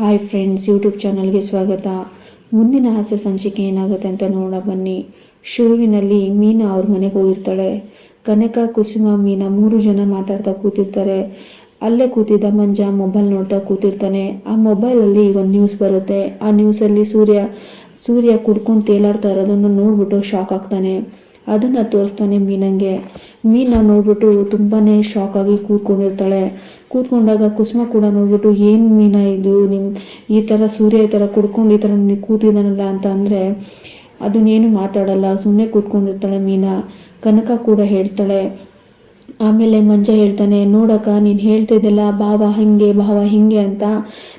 Hi friends YouTube ಚಾನಲ್ಗೆ ಸ್ವಾಗತ. ಮುಂದಿನ ಹಾಸ್ಯ ಸಂಚಿಕೆ ಏನಾಗುತ್ತೆ ಅಂತ ನೋಡ ಬನ್ನಿ. ಶುರುವಿನಲ್ಲಿ ಮೀನಾ ಅವ್ರ ಮನೆಗೆ ಹೋಗಿರ್ತಾಳೆ. ಕನಕ, ಕುಸುಮ, ಮೀನಾ ಮೂರು ಜನ ಮಾತಾಡ್ತಾ ಕೂತಿರ್ತಾರೆ. ಅಲ್ಲೇ ಕೂತಿದ್ದ ಮಂಜ ಮೊಬೈಲ್ ನೋಡ್ತಾ ಕೂತಿರ್ತಾನೆ. ಆ ಮೊಬೈಲಲ್ಲಿ ಒಂದು ನ್ಯೂಸ್ ಬರುತ್ತೆ. ಆ ನ್ಯೂಸಲ್ಲಿ ಸೂರ್ಯ ಸೂರ್ಯ ಕುಡ್ಕೊಂಡು ತೇಲಾಡ್ತಾ ಇರೋದನ್ನು ನೋಡ್ಬಿಟ್ಟು ಶಾಕ್ ಆಗ್ತಾನೆ. ಅದನ್ನು ತೋರಿಸ್ತಾನೆ ಮೀನಂಗೆ. ಮೀನಾ ನೋಡ್ಬಿಟ್ಟು ತುಂಬಾ ಶಾಕ್ ಆಗಿ ಕೂತ್ಕೊಂಡಿರ್ತಾಳೆ. ಕೂತ್ಕೊಂಡಾಗ ಕುಸುಮ ಕೂಡ ನೋಡ್ಬಿಟ್ಟು, ಏನು ಮೀನಾ ಇದು? ನಿಮ್ಮ ಈ ಥರ ಸೂರ್ಯ ಈ ಥರ ಕುಡ್ಕೊಂಡು ಈ ಥರ ಕೂತಿದ್ದಾನಲ್ಲ ಅಂತ ಅಂದರೆ, ಅದನ್ನೇನು ಮಾತಾಡಲ್ಲ ಸುಮ್ಮನೆ ಕೂತ್ಕೊಂಡಿರ್ತಾಳೆ ಮೀನಾ. ಕನಕ ಕೂಡ ಹೇಳ್ತಾಳೆ ಆಮೇಲೆ ಮಂಜ ಹೇಳ್ತಾನೆ, ನೋಡಕ್ಕ, ನೀನು ಹೇಳ್ತಿದ್ದೆಲ್ಲ ಭಾವ ಹಿಂಗೆ ಭಾವ ಹಿಂಗೆ ಅಂತ.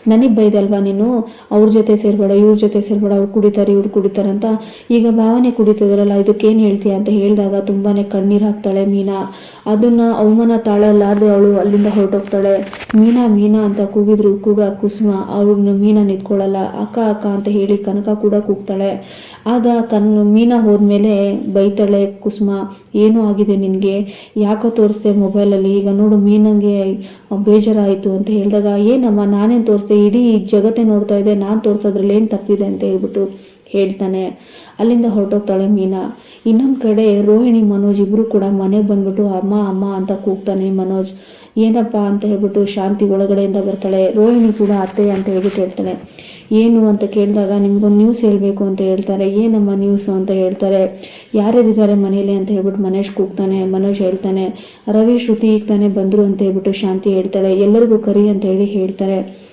ನನಗೆ ಬೈದಲ್ವಾ ನೀನು? ಅವ್ರ ಜೊತೆ ಸೇರ್ಬೇಡ, ಇವ್ರ ಜೊತೆ ಸೇರ್ಬೇಡ, ಅವ್ರು ಕುಡಿತಾರೆ, ಇವ್ರು ಕುಡಿತಾರೆ ಅಂತ. ಈಗ ಭಾವನೆ ಕುಡಿತಿದ್ರಲ್ಲ ಇದಕ್ಕೇನು ಹೇಳ್ತೀಯ ಅಂತ ಹೇಳಿದಾಗ ತುಂಬಾ ಕಣ್ಣೀರು ಹಾಕ್ತಾಳೆ ಮೀನಾ. ಅದನ್ನು ಅವಮಾನ ತಾಳಲ್ಲಾದ ಅವಳು ಅಲ್ಲಿಂದ ಹೊರಟೋಗ್ತಾಳೆ. ಮೀನಾ ಮೀನಾ ಅಂತ ಕೂಗಿದ್ರು ಕೂಡ ಕುಸುಮ, ಅವ್ರನ್ನ ಮೀನಾ ನಿಂತ್ಕೊಳ್ಳಲ್ಲ ಅಕ್ಕ ಅಕ್ಕ ಅಂತ ಹೇಳಿ ಕನಕ ಕೂಡ ಕೂಗ್ತಾಳೆ. ಆಗ ಕನ್, ಮೀನಾ ಹೋದ್ಮೇಲೆ ಬೈತಾಳೆ, ಕುಸುಮ, ಏನೂ ಆಗಿದೆ ನಿನಗೆ? ಯಾಕೋ ತೋರಿಸ್ದೆ ಮೊಬೈಲಲ್ಲಿ. ಈಗ ನೋಡು, ಮೀನಂಗೆ ಬೇಜಾರಾಯಿತು ಅಂತ ಹೇಳಿದಾಗ, ಏನಮ್ಮ ನಾನೇನು ತೋರಿಸ್ದೆ ಇಡೀ ಜಗತ್ತೇ ನೋಡ್ತಾ ಇದೆ, ನಾನು ತೋರಿಸೋದ್ರಲ್ಲಿ ಏನು ತಪ್ಪಿದೆ ಅಂತ ಹೇಳ್ಬಿಟ್ಟು ಹೇಳ್ತಾನೆ. ಅಲ್ಲಿಂದ ಹೊರಟೋಗ್ತಾಳೆ ಮೀನಾ. ಇನ್ನೊಂದು ಕಡೆ ರೋಹಿಣಿ, ಮನೋಜ್ ಇಬ್ಬರು ಕೂಡ ಮನೆಗೆ ಬಂದ್ಬಿಟ್ಟು, ಅಮ್ಮ ಅಮ್ಮ ಅಂತ ಕೂಗ್ತಾನೆ ಮನೋಜ್. ಏನಪ್ಪ? ಅಂತ ಹೇಳ್ಬಿಟ್ಟು ಶಾಂತಿ ಒಳಗಡೆಯಿಂದ ಬರ್ತಾಳೆ. ರೋಹಿಣಿ ಕೂಡ ಅತ್ತೆ ಅಂತ ಹೇಳ್ಬಿಟ್ಟು ಹೇಳ್ತಾಳೆ ಏನು ಅಂತ ಕೇಳಿದಾಗ ನಿಮಗೊಂದು ನ್ಯೂಸ್ ಹೇಳಬೇಕು ಅಂತ ಹೇಳ್ತಾರೆ. ಏನಮ್ಮ ನ್ಯೂಸು ಅಂತ ಹೇಳ್ತಾರೆ. ಯಾರ್ಯಾರಿದ್ದಾರೆ ಮನೇಲಿ ಅಂತ ಹೇಳ್ಬಿಟ್ಟು ಮನೇಶ್ ಕೂಗ್ತಾನೆ, ಮನೋಜ್ ಹೇಳ್ತಾನೆ, ರವಿ, ಶ್ರುತಿ ಈಗ ತಾನೇ ಬಂದರು ಅಂತ ಹೇಳ್ಬಿಟ್ಟು ಶಾಂತಿ ಹೇಳ್ತಾಳೆ, ಎಲ್ಲರಿಗೂ ಕರಿ ಅಂತ ಹೇಳಿ ಹೇಳ್ತಾರೆ.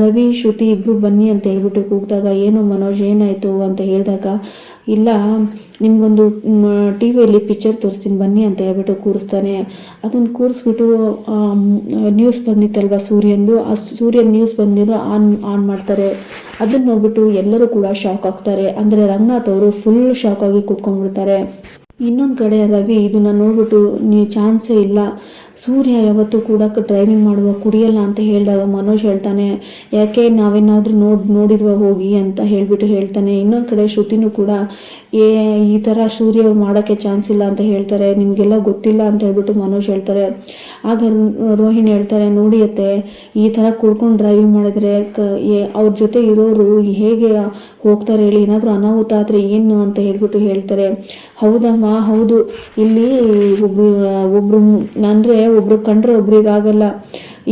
ರವಿ, ಶ್ರುತಿ ಇಬ್ಬರು ಬನ್ನಿ ಅಂತ ಹೇಳ್ಬಿಟ್ಟು ಕೂಗಿದಾಗ, ಏನು ಮನೋಜ್, ಏನಾಯಿತು? ಅಂತ ಹೇಳಿದಾಗ, ಇಲ್ಲ, ನಿಮಗೊಂದು ಟಿ ವಿಯಲ್ಲಿ ಪಿಕ್ಚರ್ ತೋರಿಸ್ತೀನಿ, ಬನ್ನಿ ಅಂತ ಹೇಳ್ಬಿಟ್ಟು ಕೂರಿಸ್ತಾನೆ. ಅದನ್ನು ಕೂರಿಸ್ಬಿಟ್ಟು ನ್ಯೂಸ್ ಬಂದಿತ್ತಲ್ವ ಸೂರ್ಯಂದು? ಆ ಸೂರ್ಯನ ನ್ಯೂಸ್ ಬಂದಿದ್ದು ಆನ್ ಆನ್ ಮಾಡ್ತಾರೆ. ಅದನ್ನು ನೋಡ್ಬಿಟ್ಟು ಎಲ್ಲರೂ ಕೂಡ ಶಾಕ್ ಆಗ್ತಾರೆ. ಅಂದರೆ ರಂಗನಾಥ್ ಅವರು ಫುಲ್ ಶಾಕ್ ಆಗಿ ಕೂತ್ಕೊಂಡ್ಬಿಡ್ತಾರೆ. ಇನ್ನೊಂದು ಕಡೆ ರವಿ, ಇದನ್ನ ನೋಡ್ಬಿಟ್ಟು ನೀವು ಚಾನ್ಸೇ ಇಲ್ಲ. ಸೂರ್ಯ ಯಾವತ್ತೂ ಕೂಡ ಡ್ರೈವಿಂಗ್ ಮಾಡುವ, ಕುಡಿಯಲ್ಲ ಅಂತ ಹೇಳಿದಾಗ ಮನೋಜ್ ಹೇಳ್ತಾನೆ, ಯಾಕೆ ನಾವೇನಾದರೂ ನೋಡಿ, ನೋಡಿದ್ವ ಹೋಗಿ? ಅಂತ ಹೇಳಿಬಿಟ್ಟು ಹೇಳ್ತಾನೆ. ಇನ್ನೊಂದು ಕಡೆ ಶ್ರುತಿನೂ ಕೂಡ, ಏ, ಈ ಥರ ಸೂರ್ಯ ಮಾಡೋಕ್ಕೆ ಚಾನ್ಸ್ ಇಲ್ಲ ಅಂತ ಹೇಳ್ತಾರೆ. ನಿಮಗೆಲ್ಲ ಗೊತ್ತಿಲ್ಲ ಅಂತ ಹೇಳ್ಬಿಟ್ಟು ಮನೋಜ್ ಹೇಳ್ತಾರೆ. ಆಗ ರೋಹಿಣಿ ಹೇಳ್ತಾರೆ ನೋಡಿಯತ್ತೆ ಈ ಥರ ಕುಡ್ಕೊಂಡು ಡ್ರೈವಿಂಗ್ ಮಾಡಿದ್ರೆ ಕ, ಏ- ಅವ್ರ ಜೊತೆ ಇರೋರು ಹೇಗೆ ಹೋಗ್ತಾರೆ ಹೇಳಿ? ಏನಾದರೂ ಅನಾಹುತ ಆದರೆ ಏನು? ಅಂತ ಹೇಳ್ಬಿಟ್ಟು ಹೇಳ್ತಾರೆ. ಹೌದಮ್ಮ, ಹೌದು. ಇಲ್ಲಿ ಒಬ್ರು ಒಬ್ರು, ಅಂದರೆ ಒಬ್ರು ಕಂಡ್ರೆ ಒಬ್ರಿಗಾಗಲ್ಲ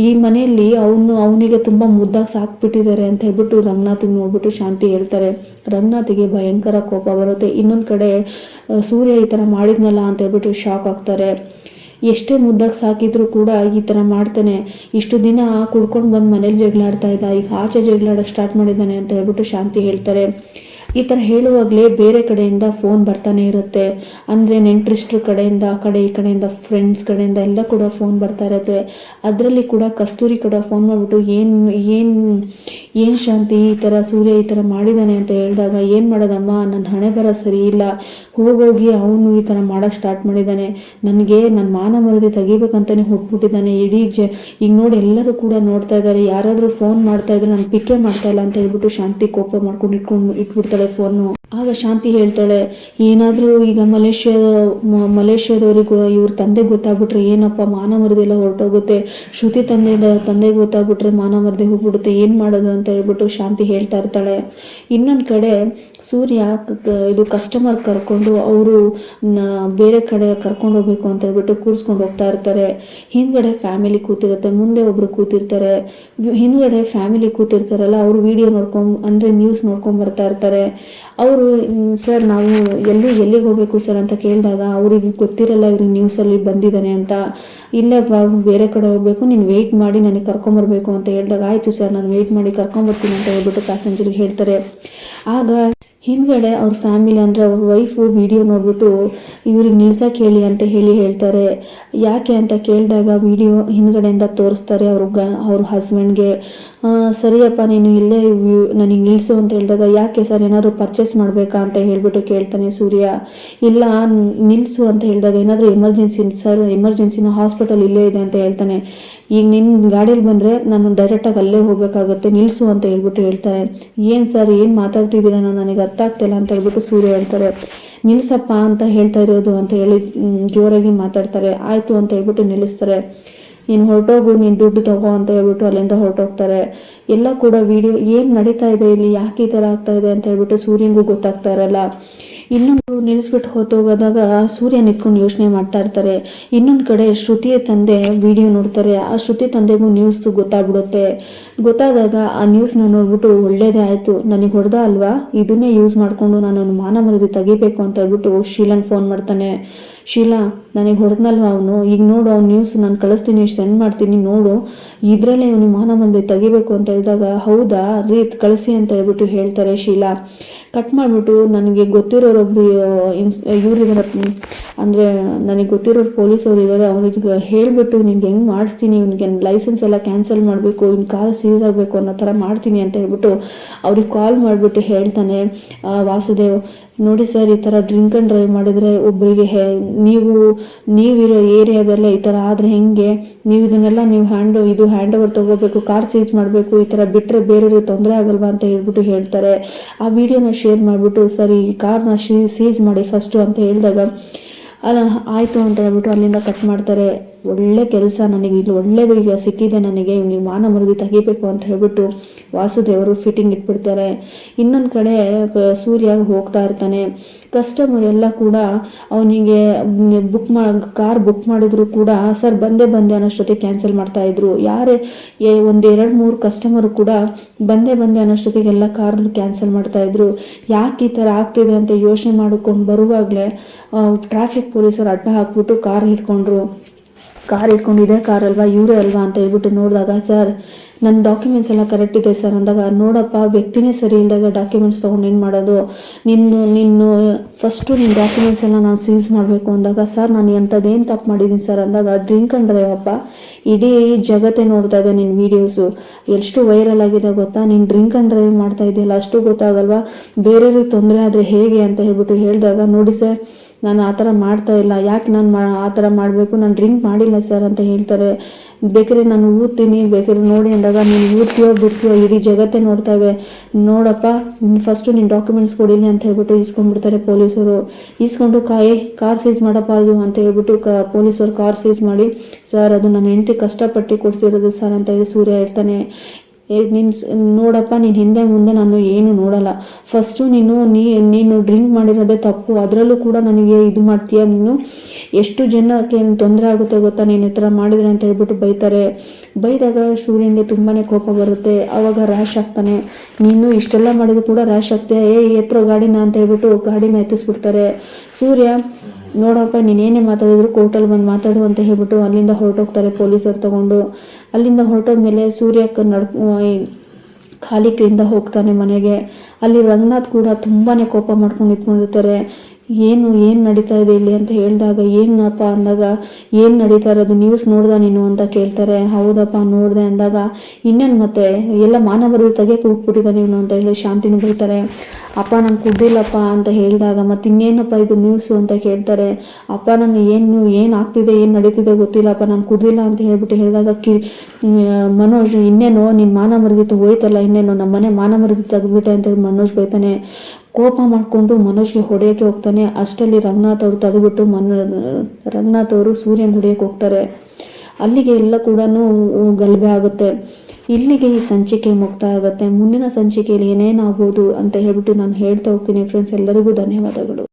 ಈ ಮನೆಯಲ್ಲಿ ಅವನು, ಅವನಿಗೆ ತುಂಬ ಮುದ್ದಾಗಿ ಸಾಕ್ಬಿಟ್ಟಿದ್ದಾರೆ ಅಂತ ಹೇಳ್ಬಿಟ್ಟು ರಂಗನಾಥಿಗೆ ನೋಡ್ಬಿಟ್ಟು ಶಾಂತಿ ಹೇಳ್ತಾರೆ. ರಂಗನಾಥಿಗೆ ಭಯಂಕರ ಕೋಪ ಬರುತ್ತೆ. ಇನ್ನೊಂದು ಕಡೆ ಸೂರ್ಯ ಈ ಥರ ಮಾಡಿದ್ನಲ್ಲ ಅಂತ ಹೇಳ್ಬಿಟ್ಟು ಶಾಕ್ ಆಗ್ತಾರೆ. ಎಷ್ಟೇ ಮುದ್ದಾಗಿ ಸಾಕಿದ್ರು ಕೂಡ ಈ ಥರ ಮಾಡ್ತಾನೆ. ಇಷ್ಟು ದಿನ ಕುಡ್ಕೊಂಡು ಬಂದು ಮನೇಲಿ ಜಗಳಾಡ್ತಾ ಇದ್ದ. ಈಗ ಆಚೆ ಜಗಳಾಡೋಕ್ಕೆ ಸ್ಟಾರ್ಟ್ ಮಾಡಿದ್ದಾನೆ ಅಂತ ಹೇಳ್ಬಿಟ್ಟು ಶಾಂತಿ ಹೇಳ್ತಾರೆ. ಈ ಥರ ಹೇಳುವಾಗಲೇ ಬೇರೆ ಕಡೆಯಿಂದ ಫೋನ್ ಬರ್ತಾನೆ ಇರುತ್ತೆ. ಅಂದರೆ ನೆಂಟ್ರಿಸ್ಟ್ರ ಕಡೆಯಿಂದ, ಆ ಕಡೆ ಈ ಕಡೆಯಿಂದ ಫ್ರೆಂಡ್ಸ್ ಕಡೆಯಿಂದ ಎಲ್ಲ ಕೂಡ ಫೋನ್ ಬರ್ತಾ ಇರುತ್ತೆ. ಅದರಲ್ಲಿ ಕೂಡ ಕಸ್ತೂರಿ ಕೂಡ ಫೋನ್ ಮಾಡಿಬಿಟ್ಟು ಏನು ಏನು ಏನು ಶಾಂತಿ ಈ ಥರ ಸೂರ್ಯ ಈ ಥರ ಮಾಡಿದ್ದಾನೆ ಅಂತ ಹೇಳಿದಾಗ ಏನು ಮಾಡೋದಮ್ಮ? ನನ್ನ ಹಣೆ ಬರ ಸರಿ ಇಲ್ಲ. ಹೋಗೋಗಿ ಅವನು ಈ ಥರ ಮಾಡೋಕ್ಕೆ ಸ್ಟಾರ್ಟ್ ಮಾಡಿದ್ದಾನೆ ನನಗೆ ನನ್ನ ಮಾನ ಮರದಿ ತೆಗಿಬೇಕಂತಲೇ ಹುಟ್ಬಿಟ್ಟಿದ್ದಾನೆ ಇಡೀ ಜ, ಈಗ ನೋಡಿ ಎಲ್ಲರೂ ಕೂಡ ನೋಡ್ತಾ ಇದ್ದಾರೆ. ಯಾರಾದರೂ ಫೋನ್ ಮಾಡ್ತಾ ಇದ್ರೆ ನಾನು ಪಿಕ್ಕೇ ಮಾಡ್ತಾ ಇಲ್ಲ ಅಂತ ಹೇಳ್ಬಿಟ್ಟು ಶಾಂತಿ ಕೋಪ ಮಾಡ್ಕೊಂಡು ಇಟ್ಕೊಂಡು ಫೋನು ಆಗ ಶಾಂತಿ ಹೇಳ್ತಾಳೆ, ಏನಾದರೂ ಈಗ ಮಲೇಷ್ಯಾದ ಮಲೇಷ್ಯಾದವ್ರಿಗೂ ಇವ್ರ ತಂದೆ ಗೊತ್ತಾಗ್ಬಿಟ್ರೆ ಏನಪ್ಪ, ಮಾನ ಮರದೆಲ್ಲ ಹೊರಟೋಗುತ್ತೆ. ಶ್ರುತಿ ತಂದೆ ತಂದೆಗೆ ಗೊತ್ತಾಗ್ಬಿಟ್ರೆ ಮಾನ ಮರದೆ ಹೋಗ್ಬಿಡುತ್ತೆ, ಏನು ಮಾಡೋದು ಅಂತ ಹೇಳ್ಬಿಟ್ಟು ಶಾಂತಿ ಹೇಳ್ತಾ ಇರ್ತಾಳೆ. ಇನ್ನೊಂದು ಕಡೆ ಸೂರ್ಯ ಇದು ಕಸ್ಟಮರ್ ಕರ್ಕೊಂಡು ಅವರು ಬೇರೆ ಕಡೆ ಕರ್ಕೊಂಡು ಹೋಗ್ಬೇಕು ಅಂತ ಹೇಳ್ಬಿಟ್ಟು ಕೂರಿಸ್ಕೊಂಡು ಹೋಗ್ತಾ ಇರ್ತಾರೆ. ಹಿಂದ್ಗಡೆ ಫ್ಯಾಮಿಲಿ ಕೂತಿರುತ್ತೆ, ಮುಂದೆ ಒಬ್ಬರು ಕೂತಿರ್ತಾರೆ. ಹಿಂದ್ಗಡೆ ಫ್ಯಾಮಿಲಿ ಕೂತಿರ್ತಾರಲ್ಲ, ಅವರು ವಿಡಿಯೋ ನೋಡ್ಕೊಂಡು ಅಂದರೆ ನ್ಯೂಸ್ ನೋಡ್ಕೊಂಡು ಬರ್ತಾ ಇರ್ತಾರೆ. ಅವರು ಸರ್, ನಾವು ಎಲ್ಲಿ, ಎಲ್ಲಿಗೆ ಹೋಗಬೇಕು ಸರ್ ಅಂತ ಕೇಳಿದಾಗ, ಅವರಿಗೆ ಗೊತ್ತಿರಲ್ಲ ಇವರು ನ್ಯೂಸಲ್ಲಿ ಬಂದಿದ್ದಾನೆ ಅಂತ. ಇಲ್ಲ ಬೇರೆ ಕಡೆ ಹೋಗಬೇಕು, ನೀನು ವೆಯ್ಟ್ ಮಾಡಿ ನನಗೆ ಕರ್ಕೊಂಬರ್ಬೇಕು ಅಂತ ಹೇಳಿದಾಗ, ಆಯಿತು ಸರ್, ನಾನು ವೆಯ್ಟ್ ಮಾಡಿ ಕರ್ಕೊಂಬರ್ತೀನಿ ಅಂತ ಹೇಳ್ಬಿಟ್ಟು ಪ್ಯಾಸೆಂಜರ್ಗೆ ಹೇಳ್ತಾರೆ. ಆಗ ಹಿಂದ್ಗಡೆ ಅವ್ರ ಫ್ಯಾಮಿಲಿ ಅಂದರೆ ಅವ್ರ ವೈಫು ವಿಡಿಯೋ ನೋಡ್ಬಿಟ್ಟು, ಇವ್ರಿಗೆ ನಿಲ್ಸಕ್ಕೆ ಹೇಳಿ ಅಂತ ಹೇಳಿ ಹೇಳ್ತಾರೆ. ಯಾಕೆ ಅಂತ ಕೇಳಿದಾಗ ವಿಡಿಯೋ ಹಿಂದ್ಗಡೆಯಿಂದ ತೋರಿಸ್ತಾರೆ ಅವ್ರ ಗ, ಅವ್ರ ಹಸ್ಬೆಂಡ್ಗೆ ಸರಿಯಪ್ಪ, ನೀನು ಇಲ್ಲೇ ನನಗೆ ನಿಲ್ಲಿಸು ಅಂತ ಹೇಳಿದಾಗ ಯಾಕೆ ಸರ್ ಏನಾದರೂ ಪರ್ಚೇಸ್ ಮಾಡಬೇಕಾ ಅಂತ ಹೇಳಿಬಿಟ್ಟು ಕೇಳ್ತಾನೆ ಸೂರ್ಯ. ಇಲ್ಲ ನಿಲ್ಲಿಸು ಅಂತ ಹೇಳಿದಾಗ ಏನಾದರೂ ಎಮರ್ಜೆನ್ಸಿ ಸರ್ ಎಮರ್ಜೆನ್ಸಿನ ಹಾಸ್ಪಿಟಲ್ ಇಲ್ಲೇ ಇದೆ ಅಂತ ಹೇಳ್ತಾನೆ. ಈಗ ನಿನ್ನ ಗಾಡಿಯಲ್ಲಿ ಬಂದರೆ ನಾನು ಡೈರೆಕ್ಟಾಗಿ ಅಲ್ಲೇ ಹೋಗಬೇಕಾಗುತ್ತೆ ನಿಲ್ಲಿಸು ಅಂತ ಹೇಳ್ಬಿಟ್ಟು ಹೇಳ್ತಾರೆ ಏನು ಸರ್ ಏನು ಮಾತಾಡ್ತಿದ್ದೀರ ನನಗೆ ಅರ್ಥ ಆಗ್ತಿಲ್ಲ ಅಂತ ಹೇಳ್ಬಿಟ್ಟು ಸೂರ್ಯ ಹೇಳ್ತಾರೆ. ನಿಲ್ಸಪ್ಪ ಅಂತ ಹೇಳ್ತಾ ಇರೋದು ಅಂತ ಹೇಳಿ ಜೋರಾಗಿ ಮಾತಾಡ್ತಾರೆ. ಆಯಿತು ಅಂತ ಹೇಳ್ಬಿಟ್ಟು ನಿಲ್ಲಿಸ್ತಾರೆ. ನೀನು ಹೊರಟೋಗು, ನೀನು ದುಡ್ಡು ತಗೋ ಅಂತ ಹೇಳ್ಬಿಟ್ಟು ಅಲ್ಲಿಂದ ಹೊರಟೋಗ್ತಾರೆ. ಎಲ್ಲ ಕೂಡ ವಿಡಿಯೋ ಏನು ನಡೀತಾ ಇದೆ ಇಲ್ಲಿ, ಯಾಕೆ ಈ ಥರ ಆಗ್ತಾ ಇದೆ ಅಂತ ಹೇಳ್ಬಿಟ್ಟು ಸೂರ್ಯನಿಗೂ ಗೊತ್ತಾಗ್ತಾ ಇರಲ್ಲ. ಇನ್ನೊಂದು ನಿಲ್ಲಿಸ್ಬಿಟ್ಟು ಹೊತ್ತೋಗೋದಾಗ ಸೂರ್ಯ ನಿಂತ್ಕೊಂಡು ಯೋಚನೆ ಮಾಡ್ತಾ ಇರ್ತಾರೆ. ಇನ್ನೊಂದು ಕಡೆ ಶ್ರುತಿಯ ತಂದೆ ವಿಡಿಯೋ ನೋಡ್ತಾರೆ. ಆ ಶ್ರುತಿ ತಂದೆಗೂ ನ್ಯೂಸ್ ಗೊತ್ತಾಗ್ಬಿಡುತ್ತೆ. ಗೊತ್ತಾದಾಗ ಆ ನ್ಯೂಸ್ನ ನೋಡ್ಬಿಟ್ಟು, ಒಳ್ಳೇದೇ ಆಯಿತು. ನನಗೆ ಹೊಡೆದ ಅಲ್ವಾ? ಇದನ್ನೇ ಯೂಸ್ ಮಾಡಿಕೊಂಡು ನಾನು ಮಾನ ಮರದಿ ತೆಗಿಬೇಕು ಅಂತ ಹೇಳ್ಬಿಟ್ಟು ಶೀಲನ್ ಫೋನ್ ಮಾಡ್ತಾನೆ. ಶೀಲಾ, ನನಗೆ ಹೊಡೆದ್ನಲ್ವ ಅವನು? ಈಗ ನೋಡು, ಅವ್ನು ನ್ಯೂಸ್ ನಾನು ಕಳಿಸ್ತೀನಿ ಸೆಂಡ್ ಮಾಡ್ತೀನಿ, ನೋಡು. ಇದರಲ್ಲೇ ಅವನು ಮಾನ ಮರದಿ ತೆಗಿಬೇಕು ಅಂತ ಹೇಳಿದಾಗ, ಹೌದಾ? ರೀತ್, ಕಳಿಸಿ ಅಂತ ಹೇಳ್ಬಿಟ್ಟು ಹೇಳ್ತಾರೆ ಶೀಲಾ. ಕಟ್ ಮಾಡಿಬಿಟ್ಟು, ನನಗೆ ಗೊತ್ತಿರೋರೊಬ್ರು ಇನ್ಸ್ ಇವರಿದ್ದಾರೆ ಅಂದರೆ ನನಗೆ ಗೊತ್ತಿರೋರು ಪೊಲೀಸವ್ರು ಇದ್ದಾರೆ ಅವ್ರಿಗೆ ಹೇಳಿಬಿಟ್ಟು ನಿಂಗೆ ಹೆಂಗೆ ಮಾಡಿಸ್ತೀನಿ, ಇವ್ನಿಗೆ ಲೈಸೆನ್ಸ್ ಎಲ್ಲ ಕ್ಯಾನ್ಸಲ್ ಮಾಡಬೇಕು, ಇವ್ನ ಕಾರ್ ಸೀಸ್ ಆಗಬೇಕು ಅನ್ನೋ ಥರ ಮಾಡ್ತೀನಿ ಅಂತ ಹೇಳ್ಬಿಟ್ಟು ಅವ್ರಿಗೆ ಕಾಲ್ ಮಾಡಿಬಿಟ್ಟು ಹೇಳ್ತಾನೆ. ವಾಸುದೇವ್ ನೋಡಿ ಸರ್, ಈ ಥರ ಡ್ರಿಂಕ್ ಆ್ಯಂಡ್ ಡ್ರೈವ್ ಮಾಡಿದರೆ ಒಬ್ಬರಿಗೆ ಹೇ, ನೀವು, ನೀವಿರೋ ಏರಿಯಾದಲ್ಲೇ ಈ ಥರ ಆದರೆ ಹೆಂಗೆ? ನೀವು ಇದನ್ನೆಲ್ಲ ನೀವು ಹ್ಯಾಂಡ್ ಇದು ಹ್ಯಾಂಡ್ ಓವರ್ ತೊಗೋಬೇಕು ಕಾರ್ ಸೀಸ್ ಮಾಡಬೇಕು, ಈ ಥರ ಬಿಟ್ಟರೆ ಬೇರೆಯವ್ರಿಗೆ ತೊಂದರೆ ಆಗಲ್ವಾ ಅಂತ ಹೇಳ್ಬಿಟ್ಟು ಹೇಳ್ತಾರೆ. ಆ ವಿಡಿಯೋನ ಶೇರ್ ಮಾಡಿಬಿಟ್ಟು, ಸರ್, ಈ ಕಾರ್ನ ಶೀ ಸೀಸ್ ಮಾಡಿ ಫಸ್ಟು ಅಂತ ಹೇಳಿದಾಗ, ಅಲ್ಲ, ಆಯಿತು ಅಂತ ಹೇಳ್ಬಿಟ್ಟು ಅಲ್ಲಿಂದ ಕಟ್ ಮಾಡ್ತಾರೆ. ಒಳ್ಳೆ ಕೆಲಸ ನನಗೆ, ಇಲ್ಲಿ ಒಳ್ಳೇದು ಈಗ ಸಿಕ್ಕಿದೆ ನನಗೆ ಇವ್ನಿಗೆ ಮಾನ ಮರದಿ ತೆಗಿಬೇಕು ಅಂತ ಹೇಳ್ಬಿಟ್ಟು ವಾಸುದೇವರು ಫಿಟ್ಟಿಂಗ್ ಇಟ್ಬಿಡ್ತಾರೆ. ಇನ್ನೊಂದು ಕಡೆ ಸೂರ್ಯ ಹೋಗ್ತಾ ಇರ್ತಾನೆ. ಕಸ್ಟಮರ್ ಎಲ್ಲ ಕೂಡ ಅವನಿಗೆ ಬುಕ್ ಮಾ ಕಾರ್ ಬುಕ್ ಮಾಡಿದ್ರು ಕೂಡ ಸರ್ ಬಂದೇ ಬಂದೆ ಅನ್ನೋಷ್ಟೊತ್ತಿಗೆ ಕ್ಯಾನ್ಸಲ್ ಮಾಡ್ತಾ ಇದ್ರು. ಯಾರೇ ಒಂದು ಎರಡು ಮೂರು ಕಸ್ಟಮರ್ ಕೂಡ ಬಂದೇ ಬಂದೆ ಅನ್ನೋಷ್ಟೊತ್ತಿಗೆ ಎಲ್ಲ ಕಾರ್ ಕ್ಯಾನ್ಸಲ್ ಮಾಡ್ತಾ ಇದ್ರು. ಯಾಕೆ ಈ ಥರ ಆಗ್ತಿದೆ ಅಂತ ಯೋಚನೆ ಮಾಡಿಕೊಂಡು ಬರುವಾಗಲೇ ಟ್ರಾಫಿಕ್ ಪೊಲೀಸರು ಅಡ್ಡ ಹಾಕ್ಬಿಟ್ಟು ಕಾರ್ ಹಿಡ್ಕೊಂಡ್ರು. ಕಾರ್ ಇಟ್ಕೊಂಡಿದೆ ಕಾರ್ ಅಲ್ವಾ, ಇವರೇ ಅಲ್ವಾ ಅಂತ ಹೇಳ್ಬಿಟ್ಟು ನೋಡಿದಾಗ, ಸರ್ ನನ್ನ ಡಾಕ್ಯುಮೆಂಟ್ಸ್ ಎಲ್ಲ ಕರೆಕ್ಟ್ ಇದೆ ಸರ್. ಅಂದಾಗ, ನೋಡಪ್ಪ, ವ್ಯಕ್ತಿನೇ ಸರಿ ಇಲ್ಲದಾಗ ಡಾಕ್ಯುಮೆಂಟ್ಸ್ ತೊಗೊಂಡು ಏನು ಮಾಡೋದು? ನಿನ್ನ ನಿನ್ನ ಫಸ್ಟು ನಿನ್ನ ಡಾಕ್ಯುಮೆಂಟ್ಸ್ ಎಲ್ಲ ನಾನು ಸೀಸ್ ಮಾಡಬೇಕು. ಅಂದಾಗ, ಸರ್, ನಾನು ಎಂಥದ್ದೇನು ತಪ್ಪು ಮಾಡಿದ್ದೀನಿ ಸರ್? ಅಂದಾಗ ಡ್ರಿಂಕ್ ಅಂಡ್ ಡ್ರೈವ್ ಅಪ್ಪ ಇಡೀ ಜಗತ್ತೇ ನೋಡ್ತಾ ಇದೆ ನಿನ್ನ ವೀಡಿಯೋಸು ಎಷ್ಟು ವೈರಲ್ ಆಗಿದೆ ಗೊತ್ತಾ? ನೀನು ಡ್ರಿಂಕ್ ಅಂಡ್ ಡ್ರೈವ್ ಮಾಡ್ತಾ ಇದೆಯಲ್ಲ? ಅಷ್ಟು ಗೊತ್ತಾಗಲ್ವಾ? ಬೇರೆಯವ್ರಿಗೆ ತೊಂದರೆ ಆದರೆ ಹೇಗೆ? ಅಂತ ಹೇಳ್ಬಿಟ್ಟು ಹೇಳಿದಾಗ, ನೋಡಿ ಸರ್ ನಾನು ಆ ಥರ ಮಾಡ್ತಾ ಇಲ್ಲ, ಯಾಕೆ ನಾನು ಮಾ ಆ ಥರ ಮಾಡಬೇಕು? ನಾನು ಡ್ರಿಂಕ್ ಮಾಡಿಲ್ಲ ಸರ್ ಅಂತ ಹೇಳ್ತಾರೆ. ಬೇಕಾದ್ರೆ ನಾನು ಊದ್ತೀನಿ, ಬೇಕಾದ್ರೆ ನೋಡಿ ಅಂದಾಗ ನೀನು ಊದ್ತೀಯೋ ಬಿಡ್ತೀಯೋ ಇಡೀ ಜಗತ್ತೇ ನೋಡ್ತಾವೆ ನೋಡಪ್ಪ ಫಸ್ಟು ನಿನ್ನ ಡಾಕ್ಯುಮೆಂಟ್ಸ್ ಕೊಡಿಲಿ ಅಂತ ಹೇಳ್ಬಿಟ್ಟು ಇಸ್ಕೊಂಡ್ಬಿಡ್ತಾರೆ ಪೊಲೀಸರು. ಈಸ್ಕೊಂಡು ಕಾಯಿ, ಕಾರ್ ಸೀಸ್ ಮಾಡಪ್ಪ ಅದು ಅಂತ ಹೇಳ್ಬಿಟ್ಟು ಕ ಪೊಲೀಸರು ಕಾರ್ ಸೀಸ್ ಮಾಡಿ, ಸರ್, ಅದು ನನ್ನ ಹೆಂಡತಿ ಕಷ್ಟಪಟ್ಟು ಕೊಡಿಸಿರೋದು ಸರ್, ಅಂತ ಹೇಳಿ ಸೂರ್ಯ ಹೇಳ್ತಾನೆ ನೀನು ನೋಡಪ್ಪ, ನೀನು ಹಿಂದೆ ಮುಂದೆ ನಾನು ಏನು ನೋಡಲ್ಲ. ಫಸ್ಟು ನೀನು, ನೀ, ನೀನು ಡ್ರಿಂಕ್ ಮಾಡಿರೋದೇ ತಪ್ಪು. ಅದರಲ್ಲೂ ಕೂಡ ನನಗೆ ಇದು ಮಾಡ್ತೀಯ ನೀನು? ಎಷ್ಟು ಜನಕ್ಕೆ ಏನು ತೊಂದರೆ ಆಗುತ್ತೆ ಗೊತ್ತಾ? ನೀನು ಈ ಥರ ಮಾಡಿದ್ರೆ ಅಂತ ಹೇಳ್ಬಿಟ್ಟು ಬೈತಾರೆ. ಬೈದಾಗ ಸೂರ್ಯನಿಗೆ ತುಂಬಾ ಕೋಪ ಬರುತ್ತೆ. ಆವಾಗ ರ್ಯಾಶ್ ಆಗ್ತಾನೆ. ನೀನು ಇಷ್ಟೆಲ್ಲ ಮಾಡಿದ್ರು ಕೂಡ ರ್ಯಾಶ್ ಆಗ್ತೀಯ? ಏ ಎತ್ತರೋ ಗಾಡಿನ ಅಂತ ಹೇಳ್ಬಿಟ್ಟು ಗಾಡಿನ ಎತ್ತಿಸ್ಬಿಡ್ತಾರೆ. ಸೂರ್ಯ ನೋಡಪ್ಪ, ನೀನೇನೇ ಮಾತಾಡಿದ್ರು ಕೋರ್ಟಲ್ಲಿ ಬಂದು ಮಾತಾಡು ಅಂತ ಹೇಳ್ಬಿಟ್ಟು ಅಲ್ಲಿಂದ ಹೊರಟೋಗ್ತಾರೆ ಪೊಲೀಸರು ತಗೊಂಡು. ಅಲ್ಲಿಂದ ಹೊರಟೋದ್ಮೇಲೆ ಸೂರ್ಯಕ್ಕೆ ನಡ್ ಖಾಲಿ ಕೈಯಿಂದ ಹೋಗ್ತಾನೆ ಮನೆಗೆ. ಅಲ್ಲಿ ರಂಗನಾಥ್ ಕೂಡ ತುಂಬಾ ಕೋಪ ಮಾಡ್ಕೊಂಡು ನಿಂತ್ಕೊಂಡಿರ್ತಾರೆ. ಏನು ಏನು ನಡೀತಾ ಇದೆ ಇಲ್ಲಿ ಅಂತ ಹೇಳಿದಾಗ ಏನಪ್ಪ ಅಂದಾಗ, ಏನು ನಡೀತಾ ಇರೋದು ನ್ಯೂಸ್ ನೋಡ್ದ ನೀನು ಅಂತ ಕೇಳ್ತಾರೆ. ಹೌದಪ್ಪ, ನೋಡಿದೆ ಅಂದಾಗ, ಇನ್ನೇನು ಮತ್ತೆ, ಎಲ್ಲ ಮಾನವರು ತೆಗೆಯಕ್ಕೆ ಹೋಗ್ಬಿಟ್ಟಿದ್ದಾನೆ ನೀನು ಅಂತ ಹೇಳಿ ಶಾಂತಿನೂ ಬೈತಾರೆ ಅಪ್ಪ ನಾನು ಕುಡ್ದಿಲ್ಲಪ್ಪ ಅಂತ ಹೇಳಿದಾಗ, ಮತ್ತೆ ಇನ್ನೇನಪ್ಪ ಇದು ನ್ಯೂಸು ಅಂತ ಕೇಳ್ತಾರೆ. ಅಪ್ಪ ನಾನು ಏನು ಏನು ಆಗ್ತಿದೆ, ಏನು ನಡೀತಿದೆ ಗೊತ್ತಿಲ್ಲಪ್ಪ ನಾನು ಕುಡ್ದಿಲ್ಲ ಅಂತ ಹೇಳ್ಬಿಟ್ಟು ಹೇಳಿದಾಗ, ಕಿ ಮನೋಜ್, ಇನ್ನೇನು ನಿನ್ನ ಮಾನ ಮರದಿತ್ತು ಹೋಯ್ತಲ್ಲ, ಇನ್ನೇನು ನಮ್ಮ ಮನೆ ಮಾನ ಮರದಿ ತೆಗ್ದುಬಿಟ್ಟೆ ಅಂತೇಳಿ ಮನೋಜ್ ಬೈತಾನೆ. ಕೋಪ ಮಾಡಿಕೊಂಡು ಮನೋಜ್ಗೆ ಹೊಡೆಯೋಕ್ಕೆ ಹೋಗ್ತಾನೆ. ಅಷ್ಟರಲ್ಲಿ ರಂಗನಾಥ್ ಅವರು ತಡೆಬಿಟ್ಟು ಮನ, ರಂಗನಾಥ್ ಅವರು ಸೂರ್ಯನ ಹೊಡೆಯೋಕ್ಕೆ ಹೋಗ್ತಾರೆ. ಅಲ್ಲಿಗೆ ಎಲ್ಲ ಕೂಡ ಗಲಭೆ ಆಗುತ್ತೆ. ಇಲ್ಲಿಗೆ ಈ ಸಂಚಿಕೆ ಮುಕ್ತಾಯ ಆಗುತ್ತೆ. ಮುಂದಿನ ಸಂಚಿಕೆಯಲ್ಲಿ ಏನೇನಾಗ್ಬೋದು ಅಂತ ಹೇಳ್ಬಿಟ್ಟು ನಾನು ಹೇಳ್ತಾ ಹೋಗ್ತೀನಿ. ಫ್ರೆಂಡ್ಸ್ ಎಲ್ಲರಿಗೂ ಧನ್ಯವಾದಗಳು.